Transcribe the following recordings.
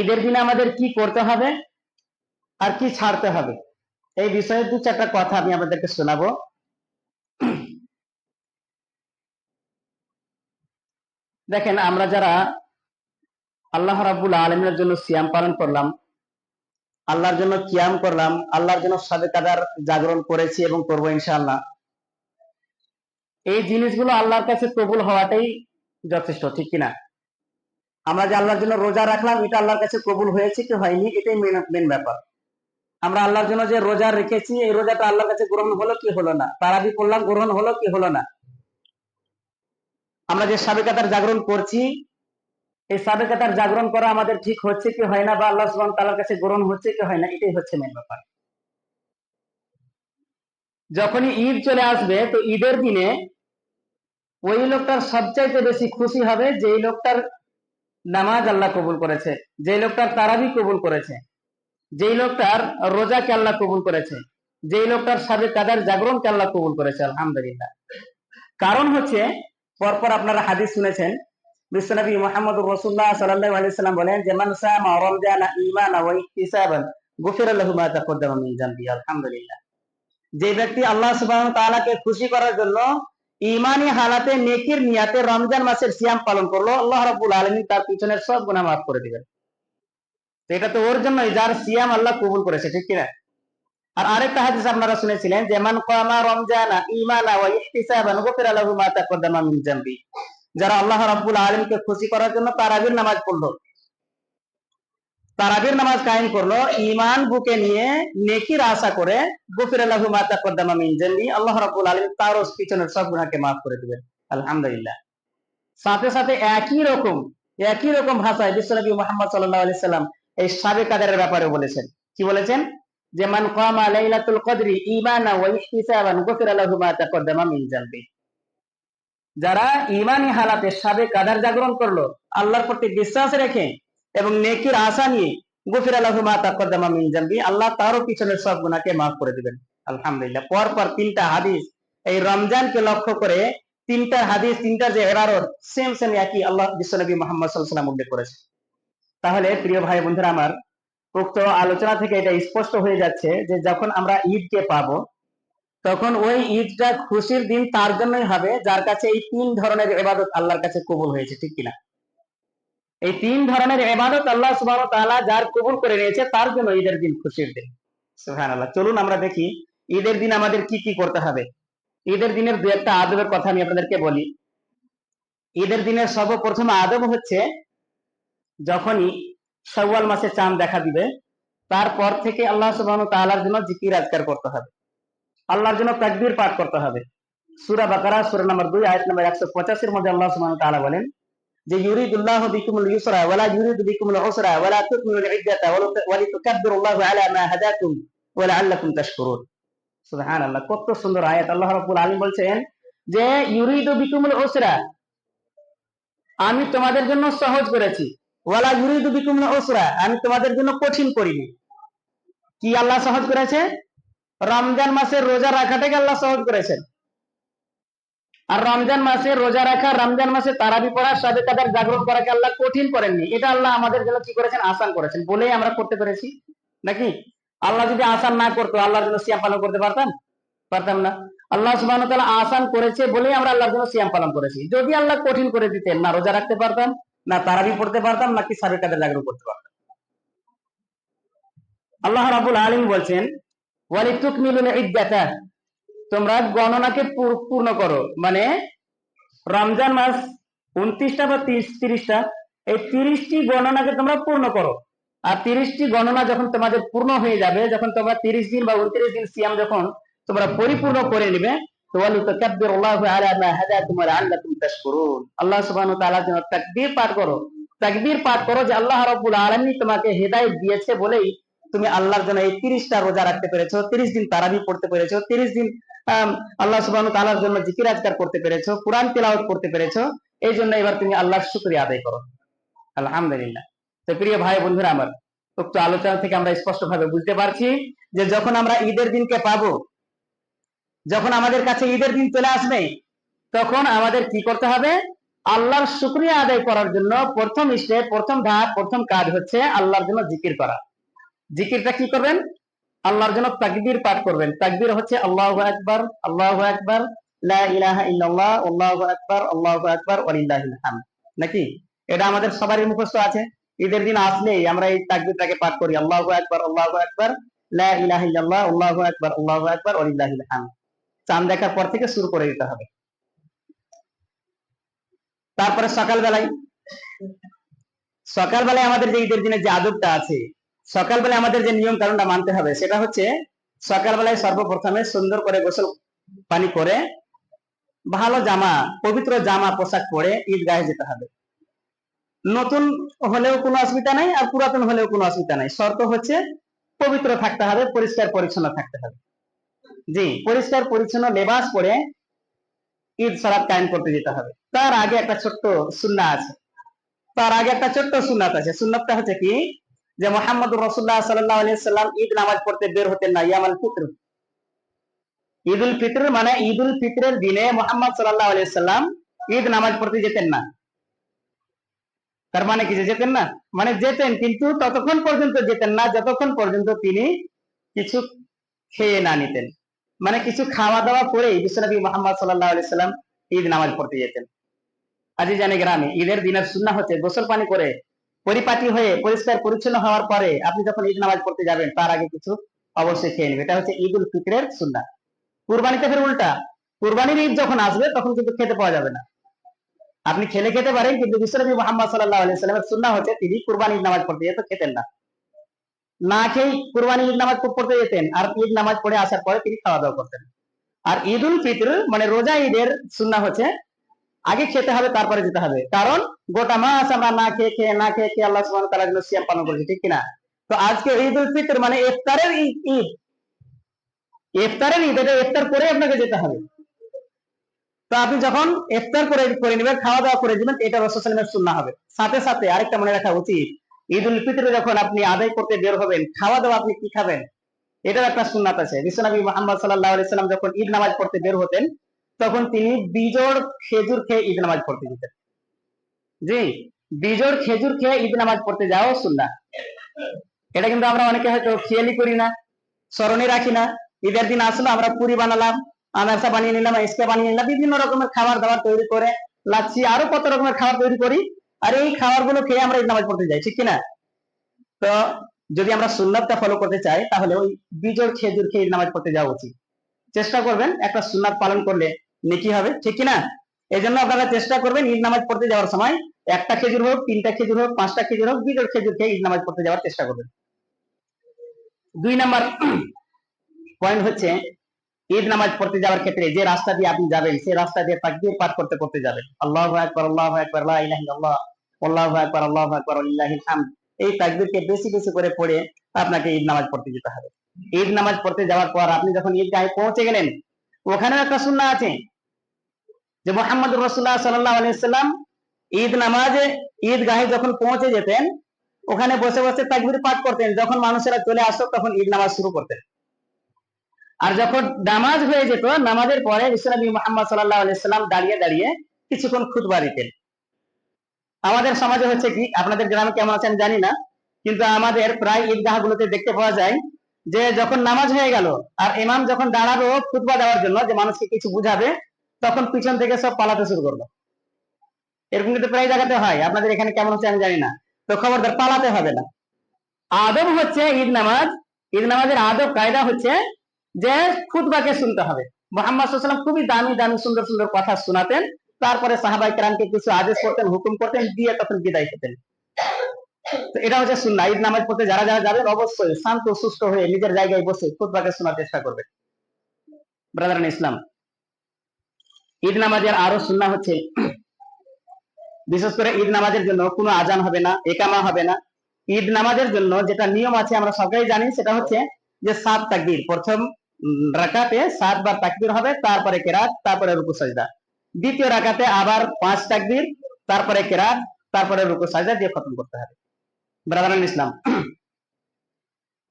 ঈদের দিনে আমাদের কি করতে হবে? আর কি ছাড়তে হবে? এই বিষয়ে দু চারটা কথা আমি আপনাদেরকে শোনাবো। দেখেন, আমরা যারা আল্লাহ রাবুল আলমের জন্য সিয়াম পালন করলাম, আল্লাহর জন্য কিয়াম করলাম, আল্লাহর জন্য সাবে কাদার জাগরণ করেছি এবং করব ইনশাআল্লাহ। এই জিনিসগুলো আল্লাহর কাছে কবুল হওয়াটাই যথেষ্ট, ঠিক কিনা? আমরা যে আল্লাহর জন্য রোজা রাখলাম, এটা আল্লাহর কাছে কবুল হয়েছে কি হয়নি? এটাই মেন মেন ব্যাপার। আমরা আল্লাহর জন্য যে রোজা রেখেছি, এই রোজাটা আল্লাহর কাছে গ্রহণ হলো কি হলো না? তারাবি করলাম, গ্রহণ হলো কি হলো না? আমরা যে সাবেকাতার জাগরণ করছি, এই সাবেকাতার জাগরণ করা আমাদের ঠিক হচ্ছে কি হয় না বা আল্লাহ সুবহান তাআলার কাছে গ্রহণ হচ্ছে কি হয় না? এটাই হচ্ছে মেন ব্যাপার। যখনই ঈদ চলে আসবে, তো ঈদের দিনে ওই লোকটার সবচাইতে বেশি খুশি হবে যেই লোকটার নামাজ আল্লাহ কবুল করেছে। যেই লোকটার তারাবি কবুল করেছে, যেই লোকটার রোজাকে আল্লাহ কবুল করেছে, যেই লোকটার সাবে কাদার জাগরণকে আল্লাহ কবুল করেছে, আলহামদুলিল্লাহ। কারণ হচ্ছে, পরপর আপনারা হাদিস শুনেছেন বিশ্বনবী মোহাম্মদ রসুল্লাহ সাল্লাহ বলেন যে, মান ঈমান ওয়া ইহতিসাবান, গুফির লাহু মা তাকদ্দামা মিন আলহামদুলিল্লাহ। যে ব্যক্তি আল্লাহ খুশি করার জন্য ইমানি হালাতে, নেকির নিয়াতে রমজান মাসের সিয়াম পালন করল। আল্লাহ রাব্বুল আলামিন তার পিছনের সব গুনাহ মাফ করে দিবেন। এটা তো ওর জন্যই, যার সিয়াম আল্লাহ কবুল করেছে, ঠিক কিনা? আর আরেকটা হাদিস আপনারা শুনেছিলেন যে, মান কামা রমজানা ঈমানা ওয়া ইহতিসাবান গুফিরা লাহু মা তাকদ্দামা মিন যারা আল্লাহ রাব্বুল আলমকে খুশি করার জন্য তারাবির নামাজ পড়ল। তারাবির নামাজ কায়েম করল ইমান বুকে নিয়ে নেকির আশা করে, গফির আল্লাহু মা তাকদ্দামা মিন জামবি আল্লাহ রাব্বুল আলামিন তার পিছনের সব গুনাহকে maaf করে দিবেন। আলহামদুলিল্লাহ। সাথে সাথে একই রকম একই রকম ভাষায় বিশ্বনবী মুহাম্মদ সাল্লাল্লাহু আলাইহি সাল্লাম এই সাবে কাদারের ব্যাপারে বলেছেন। কি বলেছেন? যে, মান কামা লাইলাতুল কদরি ঈমানা ওয়া ইহতিসাবান গফির আল্লাহু মা তাকদ্দামা মিন জামবি যারা ইমানি হালাতে সাবে কাদার জাগরণ করল, আল্লাহর প্রতি বিশ্বাস রেখে এবং নেকির আশা নিয়ে গুফির আল্লাহু মা তাকদ্দামা মিন জামবি। আল্লাহ তারও পিছনের সব গুনাহকে maaf করে দিবেন। আলহামদুলিল্লাহ। পর পর তিনটা হাদিস এই রমজানকে লক্ষ্য করে তিনটা হাদিস, তিনটা যে এবারত সেম সেম একই আল্লাহ বিশ্বনবী মোহাম্মদ ওয়াসাল্লাম উল্লেখ করেছে তাহলে প্রিয় ভাই বন্ধুরা আমার, উক্ত আলোচনা থেকে এটা স্পষ্ট হয়ে যাচ্ছে যে যখন আমরা ঈদকে পাবো, তখন ওই ঈদটা খুশির দিন তার জন্যই হবে, যার কাছে এই তিন ধরনের এবাদত আল্লাহর কাছে কবুল হয়েছে, ঠিক কিনা? এই তিন ধরনের এবাদত আল্লাহ সুবাহ তাআলা যার কবুল করে নিয়েছে, তার জন্য ঈদের দিন খুশির দিন। সুহান আল্লাহ চলুন আমরা দেখি, ঈদের দিন আমাদের কি কি করতে হবে? ঈদের দিনের দু একটা আদবের কথা আমি আপনাদেরকে বলি। ঈদের দিনের সর্বপ্রথম আদব হচ্ছে, যখনই সওয়াল মাসে চাঁদ দেখা দিবে, তারপর থেকে আল্লাহ সুবাহ তাআলার জন্য জিকির আজকার করতে হবে। আল্লাহর জন্য তাকবীর পাঠ করতে হবে। সুরা বাকারা, সূরা নম্বর দুই, আয়াত নম্বর একশো পঁচাশির মধ্যে আল্লাহ সুবহানাহু ওয়া তাআলা বলেন যে কত সুন্দর আয়াত। আল্লাহ রাব্বুল আলামিন বলছেন যে আমি তোমাদের জন্য সহজ করেছি। ওয়ালা ইউরিদু বিকুমুল উসরা আমি তোমাদের জন্য কঠিন করিনি। কি আল্লাহ সহজ করেছে? রমজান মাসের রোজা রাখাটাকে আল্লাহ সহজ করেছেন। আর রমজান মাসে রোজা রাখা, রমজান মাসে তারাবি পড়া সাথে তাদের জাগরণ করাকে আল্লাহ কঠিন করেননি। এটা আল্লাহ আমাদের জন্য কি করেছেন? আসান করেছেন। বলেই আমরা করতে পেরেছি। নাকি? আল্লাহ যদি আসান না করতো, আল্লাহর জন্য সিয়াম পালন করতে পারতাম? পারতাম না। আল্লাহ সুবাহ আসান করেছে বলেই আমরা আল্লাহর জন্য সিয়াম পালন করেছি। যদি আল্লাহ কঠিন করে দিতেন, না রোজা রাখতে পারতাম, না তারাবি পড়তে পারতাম নাকি সাবে কাদের জাগরণ করতে পারতাম? আল্লাহ রাবুল আলিম বলছেন, ওয়ালিতুকমিলুল ইদ্দাতা তোমরা গণনাকে পূর্ণ করো। মানে রমজান মাস উনত্রিশটা বা তিরিশটা, এই তিরিশটি গণনাকে তোমরা পূর্ণ করো। আর তিরিশটি গণনা যখন তোমাদের পূর্ণ হয়ে যাবে, যখন তোমরা তিরিশ দিন বা উনত্রিশ দিন সিয়াম যখন তোমরা পরিপূর্ণ করে নিবে আল্লাহ পাঠ করো। তাকবীর পাঠ করো যে আল্লাহ রাব্বুল আলামিন তোমাকে হেদায়েত দিয়েছে বলেই তুমি আল্লাহর জন্য এই তিরিশটা রোজা রাখতে পেরেছ, তিরিশ দিন তারাবি পড়তে পেরেছ, তিরিশ দিন আল্লাহ সুবাহ তালার জন্য জিকির আজকার করতে পেরেছ, কোরআন তেলাওয়াত করতে পেরেছ, এই জন্য এবার তুমি আল্লাহর শুক্রিয়া আদায় করো। আলহামদুলিল্লাহ। তো প্রিয় ভাই বন্ধুরা আমার, উক্ত আলোচনা থেকে আমরা স্পষ্ট ভাবে বুঝতে পারছি যে যখন আমরা ঈদের দিনকে পাবো, যখন আমাদের কাছে ঈদের দিন চলে আসবে, তখন আমাদের কি করতে হবে? আল্লাহর শুক্রিয়া আদায় করার জন্য প্রথম স্টেপ, প্রথম ধাপ, প্রথম কাজ হচ্ছে আল্লাহর জন্য জিকির করা। জিকিরটা কি করবেন? আল্লাহর জন্য তাকবীর পাঠ করবেন। তাকবীর হচ্ছে আল্লাহু আকবার আল্লাহু আকবার আকবার, আল্লাহু আকবার নাকি? এটা আমাদের সবারই মুখস্থ আছে। ঈদের দিন আসলেই আমরা এই তাকবীরটাকে পাঠ করি। আল্লাহু আকবার আল্লাহু আকবার আল্লাহু আকবার আল্লাহু আকবার ওয়ালিল্লাহিল হামদ চাঁদ দেখার পর থেকে শুরু করে দিতে হবে। তারপরে সকালবেলায় সকালবেলায় আমাদের যে ঈদের দিনের যে আদবটা আছে সকালবেলায় আমাদের যে নিয়ম কারণটা মানতে হবে, সেটা হচ্ছে সকালবেলায় সর্বপ্রথমে সুন্দর করে গোসল পানি করে ভালো জামা, পবিত্র জামা, পোশাক পরে ঈদগাহে যেতে হবে। নতুন হলেও কোনো অসুবিধা নাই আর পুরাতন হলেও কোনো অসুবিধা নাই। শর্ত হচ্ছে পবিত্র থাকতে হবে, পরিষ্কার পরিচ্ছন্ন থাকতে হবে। জি, পরিষ্কার পরিচ্ছন্ন লেবাস পরে ঈদ সালাত কায়েম করতে যেতে হবে। তার আগে একটা ছোট্ট সুন্না আছে। তার আগে একটা ছোট্ট সুন্নাত আছে। সুন্নাতটা হচ্ছে কি? যে মোহাম্মদ রসুল্লাহ সাল্লাহ সাল্লাম ঈদ নামাজ পড়তে বের হতেন না, ইয়ামাল ফিত্র। ঈদ উল ফিত্র মানে ঈদ উল ফিত্রের দিনে মোহাম্মদ সাল্লাহ সাল্লাম ঈদ নামাজ পড়তে যেতেন না। তার মানে কি যেতেন না? মানে যেতেন, কিন্তু ততক্ষণ পর্যন্ত যেতেন না, যতক্ষণ পর্যন্ত তিনি কিছু খেয়ে না নিতেন। মানে কিছু খাওয়া দাওয়া করে বিশ্বনবী মোহাম্মদ সাল্লাহ সাল্লাম ঈদ নামাজ পড়তে যেতেন। আজি জানে গ্রামে ঈদের দিনের সুন্না হচ্ছে গোসল পানি করে পরিপাটি হয়ে পরিষ্কার পরিচ্ছন্ন হওয়ার পরে আপনি যখন ঈদ নামাজ পড়তে যাবেন, তার আগে কিছু অবশ্যই খেয়ে নেবে এটা হচ্ছে ঈদ উল ফিতরের সুন্না কুরবানিতে ফের উল্টা, কুরবানির ঈদ যখন আসবে, তখন কিন্তু খেতে পাওয়া যাবে না। আপনি খেলে খেতে পারেন, কিন্তু বিশ্বনবী মোহাম্মদ সাল্লাহ আলি সাল্লামের সুন্না হচ্ছে তিনি কুরবানি ঈদ নামাজ পড়তে যেত খেতেন না। না খেয়ে কুরবানি ঈদ নামাজ পড়তে যেতেন, আর ঈদ নামাজ পড়ে আসার পরে তিনি খাওয়া দাওয়া করতেন। আর ঈদ উল ফিতর মানে রোজা ঈদের সুন্না হচ্ছে আগে খেতে হবে, তারপরে যেতে হবে। কারণ গোটা মাস আমরা না খেয়ে খেয়ে, না খেয়ে খেয়ে আল্লাহ সুবহানাহু তাআলা জন্য সিয়াম পালন করেছি, ঠিক কিনা? তো আজকে ঈদ উল ফিতর মানে ইফতারের ঈদ ইফতারের ঈদ, এটা ইফতার করে আপনাকে যেতে হবে। তো আপনি যখন ইফতার করে করে নেবেন খাওয়া দাওয়া করে দিবেন এটা রসুল সাল্লামের সুন্নাহ হবে। সাথে সাথে আরেকটা মনে রাখা উচিত ঈদ উল ফিতরে যখন আপনি আদায় করতে বের হবেন খাওয়া দাওয়া আপনি কি খাবেন? এটার একটা সুন্নাত আছে। বিশ্বনবী মোহাম্মদ সাল্লাহ সাল্লাম যখন ঈদ নামাজ পড়তে বের হতেন তখন তিনি বিজোড় খেজুর খেয়ে ঈদ নামাজ পড়তে যেতেন। জি, বিজোড় খেজুর খেয়ে ঈদ নামাজ পড়তে যাওয়াও সুন্না এটা কিন্তু আমরা অনেকে হয়তো খেয়ালই করি না, স্মরণে রাখি না। ঈদের দিন আসলো, আমরা পুরি বানালাম, আনারসা বানিয়ে নিলাম এসকে বানিয়ে নিলাম, বিভিন্ন রকমের খাবার দাবার তৈরি করে লাচ্ছি, আরও কত রকমের খাবার তৈরি করি। আর এই খাবারগুলো খেয়ে আমরা ঈদ নামাজ পড়তে যাই, ঠিক কিনা তো যদি আমরা সুন্নাতটা ফলো করতে চাই, তাহলে ওই বিজোড় খেজুর খেয়ে ঈদ নামাজ পড়তে যাওয়া উচিত। চেষ্টা করবেন একটা সুন্নাত পালন করলে নেকি হবে? ঠিক কিনা? এই জন্য আপনারা চেষ্টা করবেন ঈদ নামাজ পড়তে যাওয়ার সময় একটা খেজুর হোক, তিনটা খেজুর হোক, পাঁচটা খেজুর হোক বিজোড় খেজুর খেয়ে ঈদ নামাজ পড়তে যাওয়ার চেষ্টা করবেন। দুই নাম্বার পয়েন্ট হচ্ছে ঈদ নামাজ পড়তে যাওয়ার ক্ষেত্রে যে রাস্তা দিয়ে আপনি যাবেন, সেই রাস্তা দিয়ে তাকবীর পাঠ করতে করতে যাবেন। আল্লাহু আকবার আল্লাহু আকবার, লা ইলাহা ইল্লাল্লাহ, আল্লাহু আকবার আল্লাহু আকবার লিল্লাহিল হামদ। এই তাকবীরকে বেশি বেশি করে পড়ে আপনাকে ঈদ নামাজ পড়তে যেতে হবে। ঈদ নামাজ পড়তে যাওয়ার পর আপনি যখন ঈদগাহে পৌঁছে গেলেন ওখানেও একটা সুন্নাহ আছে। যে মোহাম্মদ রসুল্লাহ সাল্লাহ আলাইসাল্লাম ঈদ নামাজে, ঈদগাহে যখন পৌঁছে যেতেন, ওখানে বসে বসে তাকবীর পাঠ করতেন। যখন মানুষেরা চলে আসতো, তখন ঈদ নামাজ শুরু করতেন। আর যখন নামাজ হয়ে যেত, নামাজের পরে বিশ্বনবী মোহাম্মদ সাল্লাহ আলাইসাল্লাম দাঁড়িয়ে দাঁড়িয়ে কিছুক্ষণ খুতবা দিতেন। আমাদের সমাজে হচ্ছে কি, আপনাদের গ্রামে কেমন আছেন জানি না, কিন্তু আমাদের প্রায় ঈদগাহ গুলোতে দেখতে পাওয়া যায় যে যখন নামাজ হয়ে গেল আর ইমাম যখন দাঁড়াল খুতবা দেওয়ার জন্য যে মানুষকে কিছু বুঝাবে, তখন পিছন থেকে সব পালাতে শুরু করল। এরকম কিন্তু প্রায় জায়গাতে হয়। আপনাদের এখানে কেমন হচ্ছে আমি জানি না। তো খবরদার, পালাতে হবে না। আদব হচ্ছে ঈদ নামাজ। ঈদ নামাজের আদব, কায়দা হচ্ছে যে খুতবাকে শুনতে হবে। মোহাম্মদ সাল্লাম খুবই দামি দামি, সুন্দর সুন্দর কথা শোনাতেন। তারপরে সাহাবাই কেরামকে কিছু আদেশ করতেন, হুকুম করতেন, দিয়ে তখন বিদায় খেতেন তো এটা হচ্ছে সুন্না ঈদ নামাজ পড়তে যারা যারা যাবেন, অবশ্যই শান্ত, সুস্থ হয়ে নিজের জায়গায় বসে খুতবাকে শোনার চেষ্টা করবে ব্রাদার ইসলাম ঈদ নামাজের আরও সুন্না হচ্ছে, বিশেষ করে ঈদ নামাজের জন্য কোনো আজান হবে না, একামা হবে না। ঈদ নামাজের জন্য যেটা নিয়ম আছে, আমরা সবাই জানি, সেটা হচ্ছে যে সাত তাকবীর। প্রথম রাকাতে সাতবার তাকবীর হবে, তারপরে কেরাত, তারপরে রুকু, সাজদা। দ্বিতীয় রাকাতে আবার পাঁচ তাকবীর, তারপরে কেরাত, তারপরে রুকু, সাজদা দিয়ে খতম করতে হবে। ব্রাদার ইসলাম।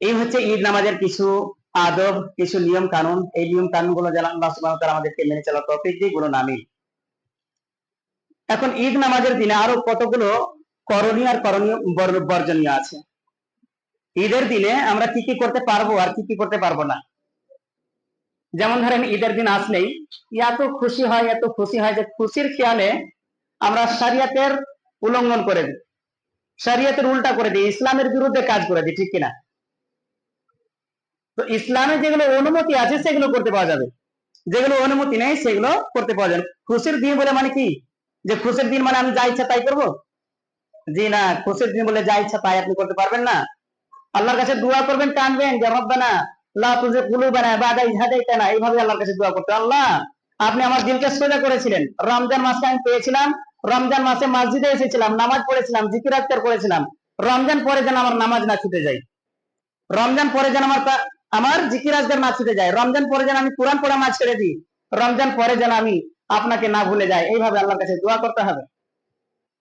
এই হচ্ছে ঈদ নামাজের কিছু আদব, কিছু নিয়ম কানুন। এই নিয়ম কানুনগুলো যেন আল্লাহ তাআলা আমাদেরকে মেনে চলার তৌফিক দিই গুলো নামি। এখন ঈদ নামাজের দিনে আরও কতগুলো করণীয় আর করণীয় বর্জনীয় আছে? ঈদের দিনে আমরা কি কি করতে পারব আর কি কি করতে পারব না? যেমন ধরেন ঈদের দিন আসলেই এত খুশি হয়, এত খুশি হয় যে খুশির খেয়ালে আমরা শরিয়াতের উল্লঙ্ঘন করে দিই। শরিয়াতের উল্টা করে দিই, ইসলামের বিরুদ্ধে কাজ করে দিই, ঠিক কিনা? তো ইসলামে যেগুলো অনুমতি আছে, সেগুলো করতে পাওয়া যাবে। যেগুলো অনুমতি নেই, সেগুলো করতে পাওয়া যাবে। খুশির দিন বলে মানে কি? যে খুশির দিন মানে আমি যা ইচ্ছা তাই করব? জি না, খুশির দিন বলে যা ইচ্ছা তাই আপনি করতে পারবেন না। আল্লাহর কাছে দোয়া করবেন, টানবেন, যে রব্বানা, লা তুজে কুলুবানা বাদা ইজ হাদাইতানা। এইভাবে আল্লাহর কাছে দোয়া করতে আল্লাহ, আপনি আমার দিলকে সোজা করেছিলেন। রমজান মাসে আমি পেয়েছিলাম রমজান মাসে মসজিদে এসেছিলাম, নামাজ পড়েছিলাম, জিকির আজকার করেছিলাম। রমজান পরে যেন আমার নামাজ না ছুটে যায়। রমজান পরে যেন আমার আমার জিকির আজকার না ছুটে যায়। রমজান পরে যেন আমি কোরআন পড়া মাছ ছেড়ে দিই। রমজান পরে যেন আমি আপনাকে না ভুলে যাই। এইভাবে আল্লাহর কাছে দোয়া করতে হবে।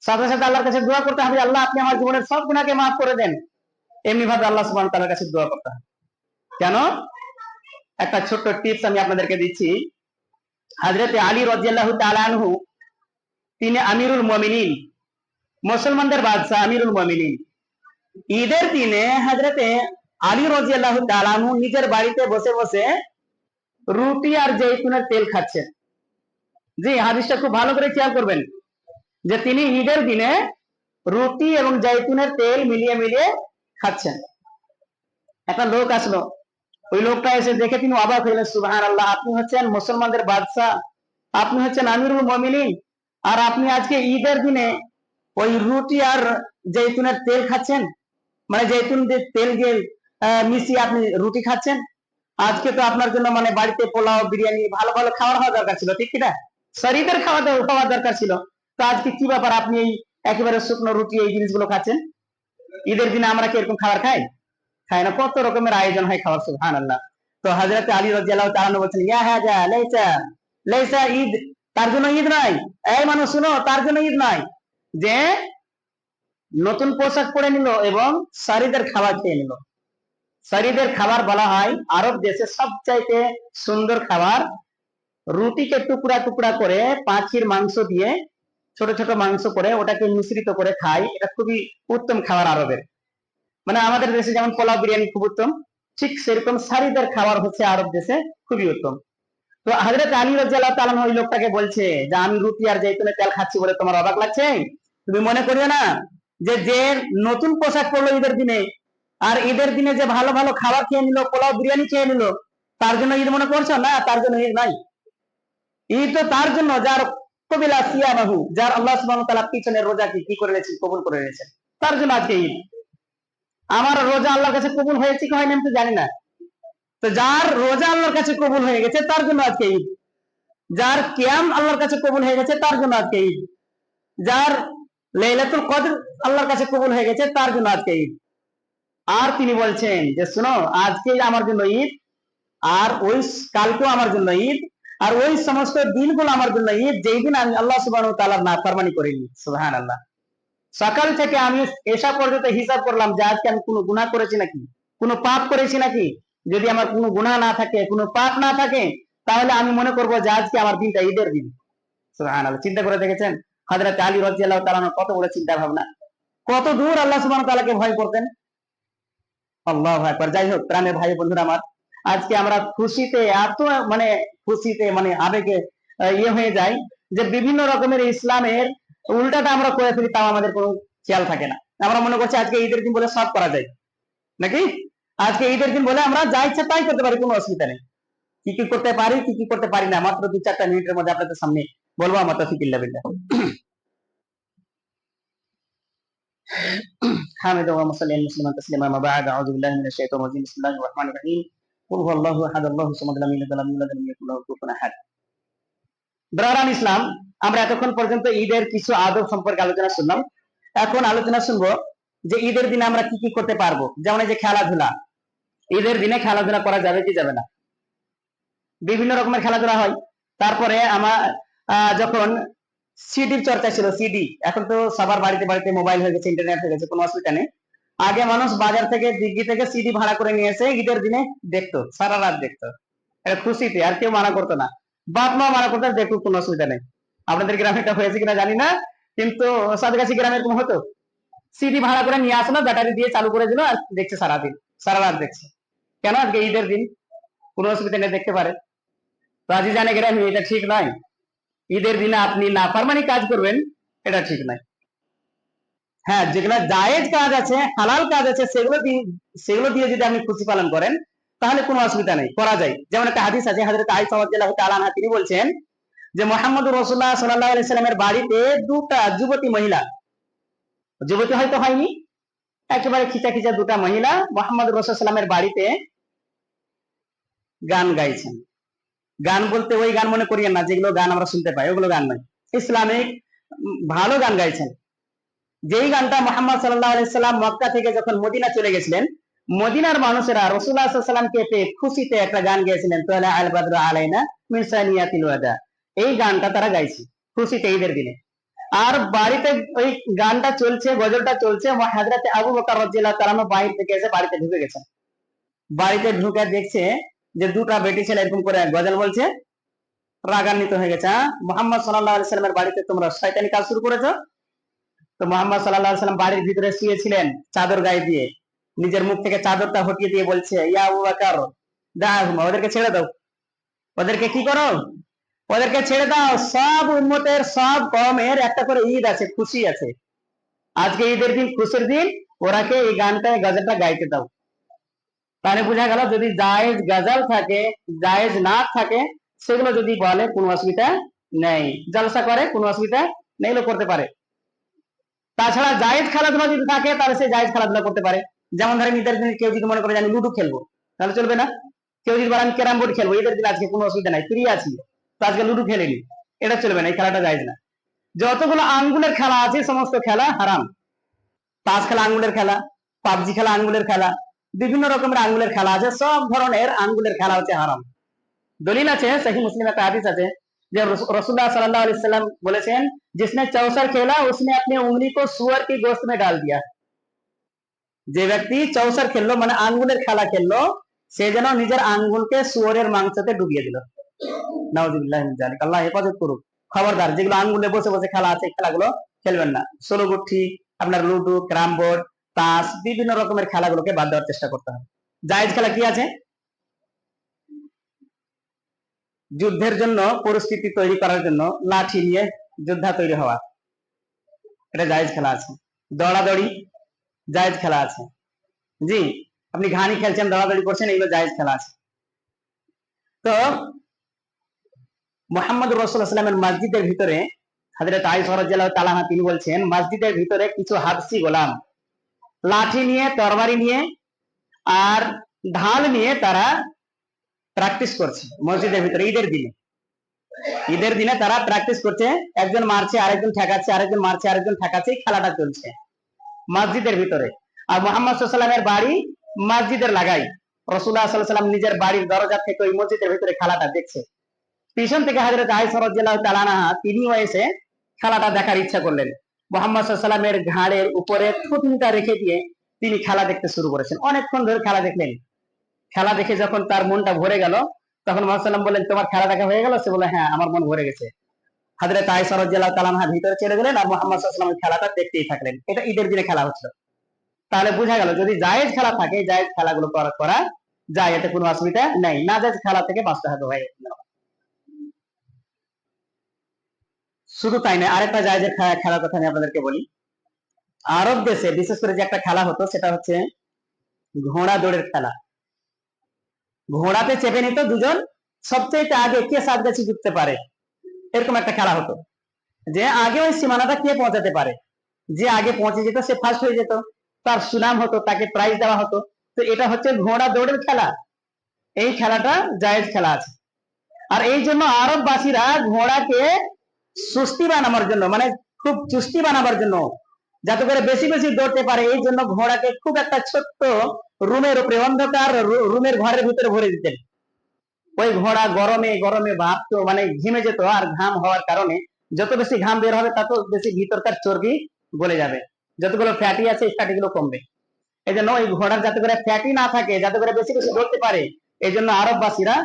সাথে সাথে আল্লাহর কাছে দোয়া করতে হবে, আল্লাহ আপনি আমার জীবনের সব গুণাকে মাফ করে দেন। এমনি ভাবে আল্লাহ সুবহান তাআলার কাছে দোয়া করতে হবে। কেন? একটা ছোট্ট টিপস আমি আপনাদেরকে দিচ্ছি। হযরতে আলী রাদিয়াল্লাহু তাআলা আনহু তিনি আমিরুল মুমিনিন, মুসলমানদের বাদশা আমিরুল মুমিনিন। ঈদের দিনে হযরতে আলী রাদিয়াল্লাহু তাআলা আনহু নিজের বাড়িতে বসে বসে রুটি আর জৈতুনের তেল খাচ্ছেন। জি, হাদিসটা খুব ভালো করে খেয়াল করবেন যে তিনি ঈদের দিনে রুটি এবং জৈতুনের তেল মিলিয়ে মিলিয়ে খাচ্ছেন। একটা লোক আসলো। ওই লোকটা এসে দেখে তিনি অবাক হইলেন সুবাহান আল্লাহ আপনি হচ্ছেন মুসলমানদের বাদশাহ, আপনি হচ্ছেন আমিরুল মমিনিন। আর আপনি আজকে ঈদের দিনে ওই রুটি আর জৈতুনের তেল খাচ্ছেন? মানে জৈতুন তেল দিয়ে মিশিয়ে আপনি রুটি খাচ্ছেন? আজকে তো আপনার জন্য মানে বাড়িতে পোলাও, বিরিয়ানি ভালো ভালো খাবার হওয়া দরকার ছিল, ঠিক কিনা শরীরের খাওয়া দাওয়া খাওয়া দরকার ছিল। তো আজকে কি ব্যাপার আপনি এই একেবারে শুকনো রুটি, এই জিনিসগুলো খাচ্ছেন? ঈদের দিনে আমরা কি এরকম খাবার খাই? খাই না, কত রকমের আয়োজন হয় খাবার সুবহান আল্লাহ তো হাজরত আলী রাদিয়াল্লাহু তাআলা বলছেন, ইয়া হাজা, লাইসা লাইসা ঈদ তার জন্য ঈদ নাই। এই মানুষ শুনো, তার জন্য ঈদ নাই। যে নতুন পোশাক পরে নিল এবং সারিদের খাবার খেয়ে নিল। সারিদের খাবার বলা হয় আরব দেশে সবচাইতে সুন্দর খাবার। রুটিকে টুকরা টুকরা করে পাখির মাংস দিয়ে ছোট ছোট মাংস করে ওটাকে মিশ্রিত করে খায়। এটা খুবই উত্তম খাবার আরবের। মানে আমাদের দেশে যেমন পোলাও বিরিয়ানি খুব উত্তম, ঠিক সেরকম সারিদের খাবার হচ্ছে আরব দেশে খুবই উত্তম। তো হাজরত আলী রাজিয়াল্লাহ তাআলা ওই লোকটাকে বলছে যে আমি রুটি আর জৈতুনের তেল খাচ্ছি বলে তোমার অবাক লাগছে? তুমি মনে করিও না যে যে নতুন পোশাক পরলো ঈদের দিনে, আর ঈদের দিনে যে ভালো ভালো খাবার খেয়ে নিল, পোলাও বিরিয়ানি খেয়ে নিল, তার জন্য ঈদ মনে করছ? না, তার জন্য ঈদ নাই। ঈদ তো তার জন্য, যার কবিলা সিয়ামাহু, যার আল্লাহ সুবহানাহু ওয়া তাআলা পিছনের রোজাকে কি করে নিয়েছেন কবুল করে নিয়েছেন তার জন্য আজকে ঈদ। আমার রোজা আল্লাহর কাছে কবুল হয়েছে কি হয়নি আমি তো জানি না। তো যার রোজা আল্লাহর কাছে কবুল হয়ে গেছে, তার জন্য আজকে ঈদ। যার কিয়াম আল্লাহর কাছে কবুল হয়ে গেছে, তার জন্য আজকে ঈদ। যার লাইলাতুল কদর আল্লাহর কাছে কবুল হয়ে গেছে, তার জন্য আজকে ঈদ। আর তিনি বলছেন যে, শুনো, আজকে আমার জন্য ঈদ, আর ওই কালকেও আমার জন্য ঈদ, আর ওই সমস্ত দিনগুলো আমার জন্য ঈদ, যেই দিন আমি আল্লাহ সুবহানাহু ওয়া তাআলার নাফরমানি করিনি। সুবহানাল্লাহ। সকাল থেকে আমি এসা পর্যন্ত হিসাব করলাম যে, আজকে আমি কোনো গুনাহ করেছি নাকি? কোনো পাপ করেছি নাকি? যদি আমার কোনো গুনাহ না থাকে, কোনো পাপ না থাকে, তাহলে আমি মনে করব যে আজকে আমার দিনটা ঈদের দিন। চিন্তা করে দেখেছেন? হযরত আলী রাদিয়াল্লাহু তাআলা কত বড় চিন্তা ভাবনা কত দূর আল্লাহ সুবহানাহু ওয়া তাআলাকে ভয় করতেন। আল্লাহু আকবার। যাই হোক, প্রাণের ভাই বন্ধুরা আমার, আজকে আমরা খুশিতে এত মানে খুশিতে মানে আবেগে ইয়ে হয়ে যায় যে বিভিন্ন রকমের ইসলামের উল্টাটা আমরা করে ফেলি, তাও আমাদের কোনো খেয়াল থাকে না। আমরা মনে করছি আজকে ঈদের দিন বলে সব করা যায়। নাকি? আজকে ঈদের দিন বলে আমরা যা ইচ্ছা তাই করতে পারি কোনো অসুবিধা নেই কি কি করতে পারি কি কি করতে পারি না মাত্র দু চারটা মিনিটের মধ্যে আপনাদের সামনে বলবো আমার তফিকিল্লা বিল্লাহ حامد ومصلي المسلم تسليما ما بعد اعوذ بالله من الشيطان الرجيم بسم الله الرحمن الرحيم قل هو الله احد الله الصمد لم يلد ولم يولد ولم يكن له كفوا احد ব্রারান ইসলাম আমরা এতক্ষণ পর্যন্ত ঈদের কিছু আদব সম্পর্কে আলোচনা শুনলাম এখন আলোচনা শুনবো যে ঈদের দিনে আমরা কি কি করতে পারবো যেমন এই যে খেলাধুলা ঈদের দিনে খেলাধুলা করা যাবে কি যাবে না? বিভিন্ন রকমের খেলাধুলা হয়। তারপরে আমার যখন সিডির চর্চা ছিল সিডি এখন তো সবার বাড়িতে বাড়িতে মোবাইল হয়ে গেছে ইন্টারনেট হয়ে গেছে, কোনো অসুবিধা নেই। আগে মানুষ বাজার থেকে দিল্লি থেকে সিডি ভাড়া করে নিয়ে এসে ঈদের দিনে দেখতো, সারা রাত দেখতো। এটা খুশিতে, আর কেউ মানা করতো না। বাপ মা মানা করতো, দেখুক কোনো অসুবিধা নেই। আপনাদের গ্রামে এটা হয়েছে কিনা জানি না, কিন্তু সাদগাছি গ্রামে এরকম হতো। সিডি ভাড়া করে নিয়ে আসলো, ব্যাটারি দিয়ে চালু করে দিল, আর দেখছে সারাদিন, সারা রাত দেখছে। কেন আজকে ঈদের দিন? কোনো অসুবিধা নেই, দেখতে পারে তো আজই জানে গ্রামে এটা ঠিক নয় ঈদের দিনে আপনি নাফারমানি কাজ করবেন, এটা ঠিক নয় হ্যাঁ যেগুলো জায়েজ কাজ আছে, হালাল কাজ আছে, সেগুলো দিয়ে সেগুলো দিয়ে যদি আপনি খুশি পালন করেন, তাহলে কোনো অসুবিধা নেই, করা যায়। যেমন একটা হাদিস আছে, হাজরত আইসা রাদিয়াল্লাহু তাআলা তিনি বলছেন যে মোহাম্মদ রাসূলুল্লাহ সাল্লাল্লাহু আলাইহি সাল্লামের বাড়িতে দুটা যুবতী মহিলা, যুবতী হয়তো হয়নি, একেবারে খিচা খিচা দুটা মহিলা মোহাম্মদ সাল্লামের বাড়িতে গান গাইছেন। গান বলতে ওই গান মনে করিয়েন না, যেগুলো গান আমরা শুনতে পাই, ওগুলো গান নয়। ইসলামিক ভালো গান গাইছেন। যেই গানটা মোহাম্মদ সাল্লাহ আলাইসাল্লাম মক্কা থেকে যখন মদিনা চলে গেছিলেন, মদিনার মানুষেরা রসুল্লাহ সাল্লামকে পেয়ে খুশিতে একটা গান গেয়েছিলেন, তোলা আল বাদর আলাইনা মিনসানিয়াতিল ওয়াদা এই গানটা তারা গাইছে, খুশিতে ঈদের দিনে। আর বাড়িতে ওই গানটা চলছে, গজলটা চলছে হাজরাতে আবু বকর রাদিয়াল্লাহু তাআলা বাইরে থেকে এসে বাড়িতে ঢুকে গেছেন। বাড়িতে ঢুকে দেখছে যে দুটা বেটি ছেলে এরকম করে গজল বলছে, রাগান্বিত হয়ে গেছে হ্যাঁ? মোহাম্মদ সাল্লাহ সাল্লামের বাড়িতে তোমরা শয়তানি কাজ শুরু করেছ? তো মোহাম্মদ সাল্লাহ সাল্লাম বাড়ির ভিতরে শুয়েছিলেন চাদর গায়ে দিয়ে, নিজের মুখ থেকে চাদরটা হটিয়ে দিয়ে বলছে, ইয়া ওদেরকে ছেড়ে দাও। ওদেরকে কি করো? ওদেরকে ছেড়ে দাও। সব উন্মতের সব কমের একটা করে ঈদ আছে, খুশি আছে। আজকে ঈদের দিন, খুশির দিন, ওরাকে এই গানটা গজলটা গাইতে দাও। তাহলে বোঝা গেল যদি জায়েজ গজল থাকে, জায়েজ না থাকে, সেগুলো যদি বলে, কোনো অসুবিধা নেই। জলসা করে, কোনো অসুবিধা নেই করতে পারে। তাছাড়া জায়েজ খেলাধুলা যদি থাকে, তাহলে সে জায়েজ খেলাধুলা করতে পারে। যেমন ধরেন ঈদের দিন কেউ যদি মনে করে আমি লুডো খেলব, তাহলে চলবে না। কেউ যদি বলে, আমি ক্যারাম বোর্ড খেলব ঈদের দিন আজকে কোনো অসুবিধা নাই, ফ্রি আছি। তো আজকে লুডো খেলেনি, এটা চলবে না, এই খেলাটা জায়েজ না। যতগুলো আঙ্গুলের খেলা আছে, সমস্ত খেলা হারাম। তাস খেলা আঙ্গুলের খেলা, পাবজি খেলা আঙ্গুলের খেলা বিভিন্ন রকমের আঙ্গুলের খেলা আছে সব ধরনের আঙ্গুলের খেলা হচ্ছে হারাম দলিল আছে সহি মুসলিম একটা হাদিস আছে যে रसूलुल्लाह सल्लल्लाहु अलैहि वसल्लम বলেছেন जिसने चौसर खेला उसने अपनी उंगली को सुअर की गोश्त में डाल दिया যে ব্যক্তি চৌসার খেললো মানে আঙ্গুলের খেলা খেললো সে যেন নিজের আঙ্গুলকে সুয়ারের মাংসতে ডুবিয়ে দিল নাউজুবিল্লাহ মিন যালিক আল্লাহ হেফাজত করুক খবরদার যেগুলো আঙ্গুলে বসে বসে খেলা আছে এই খেলাগুলো খেলবেন না ষোলো গুঠি আপনার লুডো ক্রাম বোর্ড তাস, বিভিন্ন রকমের খেলাগুলোকে বাদ দেওয়ার চেষ্টা করতে হবে। জায়েজ খেলা কি আছে? যুদ্ধের জন্য পরিস্থিতি তৈরি করার জন্য লাঠি নিয়ে যোদ্ধা তৈরি হওয়া। এটা জায়েজ খেলা আছে। দৌড়াদৌড়ি জায়েজ খেলা আছে। জি, আপনি ঘানি খেলছেন, দৌড়াদৌড়ি করছেন, এগুলো জায়েজ খেলা আছে। তো মোহাম্মদ রসুল্লাহামের মসজিদের ভিতরে হাজরত আইসরাজ্লাহ তালাহা তিনি বলছেন, মসজিদের ভিতরে কিছু হাফসি গোলাম লাঠি নিয়ে তরবারি নিয়ে আর ঢাল নিয়ে তারা প্র্যাকটিস করছে মসজিদের ভিতরে ঈদের দিনে ঈদের দিনে তারা প্র্যাকটিস করছে একজন মারছে আরেকজন ঠেকাচ্ছে, আরেকজন মারছে, আরেকজন ঠেকাচ্ছে খেলাটা চলছে। মসজিদের ভিতরে। আর মোহাম্মদ সাল্লামের বাড়ি মসজিদের লাগাই। রসুল্লাহ সাল্লাম নিজের বাড়ির দরজা থেকে ওই মসজিদের ভিতরে খেলাটা দেখছে। পিছন থেকে হাজরত আয়সরাজ্লাহ তালানাহা তিনিও এসে খেলাটা দেখার ইচ্ছা করলেন। মোহাম্মদ সাল্লামের ঘাড়ের উপরে থুতনিটা রেখে দিয়ে তিনি খেলা দেখতে শুরু করেছেন। অনেকক্ষণ ধরে খেলা দেখলেন। খেলা দেখে যখন তার মনটা ভরে গেল, তখন মোহাম্মদ বললেন, তোমার খেলা দেখা হয়ে গেল? সে বলে হ্যাঁ আমার মন ভরে গেছে। হাজরত আয়সরাজ্লাহ তালানহা ভিতরে চলে গেলেন আর মোহাম্মদ সাল্লাম খেলাটা দেখতেই থাকলেন। এটা ঈদের দিনে খেলা হচ্ছিল। তাহলে বোঝা গেল, যদি জায়েজ খেলা থাকে, জায়েজ খেলাগুলো করা করা যায়, এতে কোনো অসুবিধা নেই। না জায়েজ খেলা থেকে বাঁচতে হবে ভাই শুধু তাই না আরেকটা জায়েজের খেলার কথা আমি আপনাদেরকে বলি। আরব দেশে, বিশেষ করে যে একটা খেলা হতো, সেটা হচ্ছে ঘোড়া দৌড়ের খেলা। ঘোড়াতে চেপে নিত দুজন সবচেয়ে আগে কে সাত গাছি জিততে পারে? এরকম একটা খেলা হতো। যে আগে ওই সীমানাটা কে পৌঁছাতে পারে? যে আগে পৌঁছে যেত, সে ফার্স্ট হয়ে যেত। তার সুনাম হতো, তাকে প্রাইজ দেওয়া হতো। তো এটা হচ্ছে ঘোড়া দৌড়ের খেলা। এই খেলাটা জায়েজ খেলা আছে। আর এই জন্য আরববাসীরা ঘোড়াকে সুস্থি বানাবার জন্য মানে খুব চুস্তি বানাবার জন্য। যাতে করে বেশি বেশি দৌড়তে পারে, এই জন্য ঘোড়াকে খুব একটা ছোট্ট রুমের উপরে, অন্ধকার রুমের ঘরের ভিতরে ভরে দিতেন। ওই ঘোড়া গরমে গরমে ভাবতো মানে ঘেমে যেত, আর ঘাম হওয়ার কারণে যত বেশি ঘাম বের হবে, তত বেশি ভিতরকার চর্বি গলে যাবে। যতগুলো ফ্যাটি আছে ফ্যাটি গুলো কমবে। এই জন্য ওই ঘোড়ার যাতে করে ফ্যাটি না থাকে, যাতে করে বেশি বেশি দৌড়তে পারে এই জন্য আরববাসীরা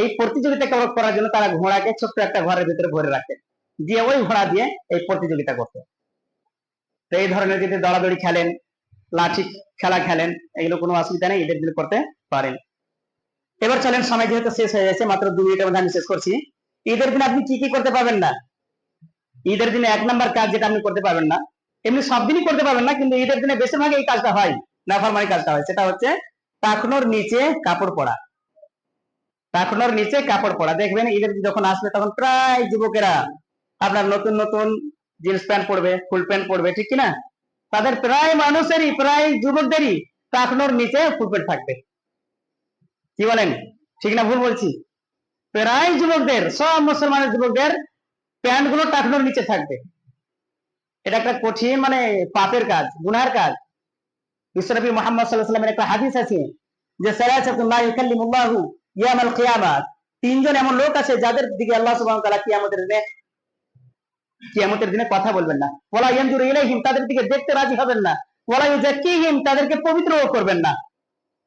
এই প্রতিযোগিতা করার জন্য তারা ঘোড়াকে ছোট্ট একটা ঘরের ভিতরে ভরে রাখে দিয়ে ওই ঘোড়া দিয়ে এই প্রতিযোগিতা করতো। তো এই ধরনের যদি দৌড়াদৌড়ি খেলেন, লাঠি খেলা খেলেন, এগুলো কোনো অসুবিধা নেই দিন করতে পারেন। এবার চলেন, সময় যেহেতু শেষ হয়ে গেছে, মাত্র দু মিনিটের মধ্যে আমি শেষ করছি। ঈদের দিনে আপনি কি কি করতে পারবেন না? ঈদের দিনে এক নাম্বার কাজ যেটা আপনি করতে পারবেন না, এমনি সব দিনই করতে পারবেন না, কিন্তু ঈদের দিনে বেশিরভাগ এই কাজটা হয়, নাফরমানি কাজটা হয়, সেটা হচ্ছে টাকনোর নিচে কাপড় পরা। টাকনোর নিচে কাপড় পরা, দেখবেন ঈদের যখন আসবে, তখন প্রায় যুবকেরা আপনার নতুন নতুন জিন্স প্যান্ট পরবে ফুল প্যান্ট পরবে, ঠিক কিনা? তাদের প্রায় মানুষেরই, প্রায় যুবকদেরই টাকনোর নিচে ফুল প্যান্ট থাকবে। কি বলেন? ঠিক না ভুল বলছি? প্রায় যুবকদের, সব মুসলমানের যুবকদের প্যান্টগুলো টাকনোর নিচে থাকবে। এটা একটা কঠিন মানে পাপের কাজ, গুনার কাজ। বিশ্বনবী মোহাম্মদ সাল্লাহ সাল্লামের একটা হাদিস আছে যে ইয়ামাল কিয়ামাত। তিনজন এমন লোক আছে যাদের দিকে আল্লাহ সুবহানাহু ওয়া তাআলা কিয়ামতের দিনে কিয়ামতের দিনে কথা বলবেন না। ওয়ালা ইয়ানজুরু ইলাইহিম, তাদের দিকে দেখতে রাজি হবেন না। ওয়ালা ইউজাক্কিহিম তাদেরকে পবিত্রও করবেন না।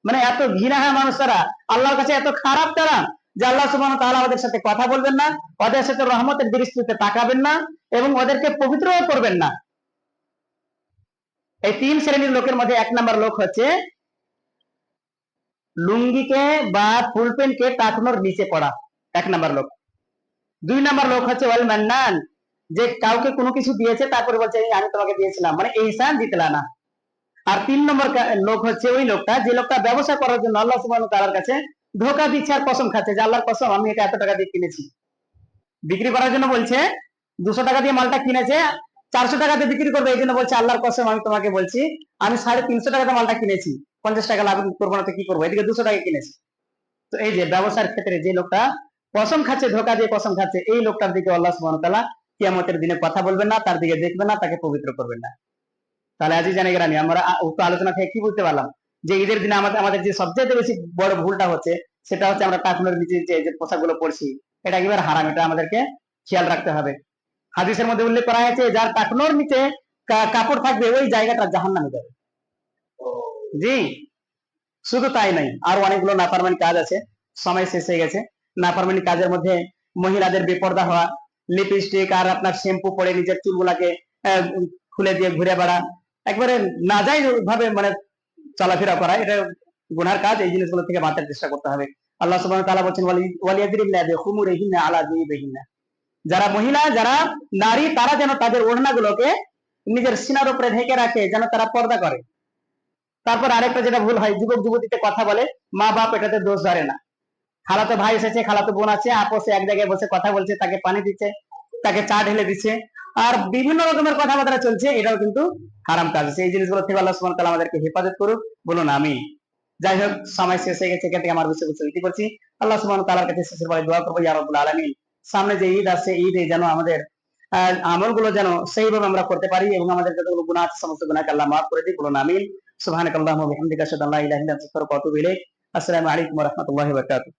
মানে এত ঘৃণা হয় মানুষেরা, আল্লাহর কাছে এত খারাপ তারা যে আল্লাহ সুবহানাহু ওয়া তাআলা ওদের সাথে কথা বলবেন না, ওদের সাথে রহমতের দৃষ্টিতে তাকাবেন না, এবং ওদেরকে পবিত্রও করবেন না। এই তিন শ্রেণির লোকের মধ্যে এক নাম্বার লোক হচ্ছে লুঙ্গিকে বা ফুল প্যান্টকে টাকনোর নিচে পড়া। এক নাম্বার লোক। দুই নাম্বার লোক হচ্ছে ওয়াল মান্নান যে কাউকে কোনো কিছু দিয়েছে, তারপরে বলছে, "এই, আমি তোমাকে দিয়েছিলাম। মানে এইসান দিতলা না। আর তিন নম্বর লোক হচ্ছে ওই লোকটা, যে লোকটা ব্যবসা করার জন্য আল্লাহ সুবহানাহু তাআলার কাছে ধোকা দিচ্ছে আর কসম খাচ্ছে, যে আল্লাহর কসম, আমি এটা এত টাকা দিয়ে কিনেছি। বিক্রি করার জন্য বলছে, দুশো টাকা দিয়ে মালটা কিনেছে, চারশো টাকাতে বিক্রি করবে এই জন্য বলছে, আল্লাহর কসম, আমি তোমাকে বলছি, আমি সাড়ে তিনশো টাকাতে মালটা কিনেছি, পঞ্চাশ টাকা লাভ করব না তো কি করব? এদিকে দুশো টাকা কিনেছি। তো এই যে ব্যবসার ক্ষেত্রে যে লোকটা কসম খাচ্ছে, ধোকা দিয়ে কসম খাচ্ছে, এই লোকটার দিকে আল্লাহ সুবহানাহু তাআলা কিয়ামতের দিনে কথা বলবেন না, তার দিকে দেখবেন না, তাকে পবিত্র করবেন না। তাহলে আজই জানি গেলাম, আমরা উক্ত আলোচনা থেকে কি বুঝতে পারলাম? যে ঈদের দিনে আমাদের আমাদের যে সবচেয়ে বেশি বড় ভুলটা হচ্ছে, সেটা হচ্ছে আমরা টাকুনের নিচে যে যে পোশাকগুলো পরছি, এটা একেবারে হারাম, এটা আমাদেরকে খেয়াল রাখতে হবে। হাদিসের মধ্যে উল্লেখ করা হয়েছে, যার টাকনোর নিচে কাপড় থাকবে, ওই জায়গাটা জাহান নামে যাবে। জি, শুধু তাই নাই আরও অনেকগুলো নাফারমানি কাজ আছে, সময় শেষ হয়ে গেছে। নাফারমানি কাজের মধ্যে মহিলাদের বেপর্দা হওয়া লিপস্টিক আর আপনার শ্যাম্পু পরে নিজের চুলগুলাকে খুলে দিয়ে ঘুরে বেড়া। একবারে নাজাই ভাবে মানে চলাফেরা করা, এটা গুনার কাজ, এই জিনিসগুলো থেকে বাঁচার চেষ্টা করতে হবে। আল্লাহ সুবহানাহু তাআলা বলছেন, ওয়ালি- ওয়ালিয়াদরিবনা বিখুমুরিহিন্না আলা যুবিহিন্না যারা মহিলা, যারা নারী, তারা যেন তাদের ওড়নাগুলোকে নিজের সিনার উপরে ঢেকে রাখে, যেন তারা পর্দা করে। তারপর আরেকটা যেটা ভুল হয় যুবক যুবতীতে কথা বলে মা বাপ এটাতে দোষ ধরে না। খালাতো ভাই এসেছে, খালাতো বোন আছে আপোষে এক জায়গায় বসে কথা বলছে, তাকে পানি দিচ্ছে, তাকে চা ঢেলে দিচ্ছে। আর বিভিন্ন রকমের কথাবার্তা চলছে, এটাও কিন্তু হারাম কাজ। এই জিনিসগুলো থেকে আল্লাহ ওয়া তাআলা আমাদেরকে হেফাজত করুক, বলুন আমি যাই হোক, সময় শেষ হয়ে গেছে, এখান থেকে আমার বিষয় বস্তু ইতি করছি। আল্লাহ ওয়া তাআলার কাছে শেষের বলে দোয়া করব, ইয়া রাব্বুল আলামিন। সামনে যে ঈদ আছে, ঈদে যেন আমাদের আমলগুলো যেন সেইভাবে আমরা করতে পারি এবং আমাদের যতগুলো গুনাহ আছে, সমস্ত গুনাহকে আল্লাহ মাফ করে দিই বলুন আমিন। সুবহানাকাল্লাহুম্মা ওয়া বিহামদিকা, আশহাদু আল্লা ইলাহা ইল্লা আনতা, আস্তাগফিরুকা ওয়া আতুবু ইলাইক। আসসালামু আলাইকুম ওয়া রাহমাতুল্লাহি ওয়া বারাকাতুহু।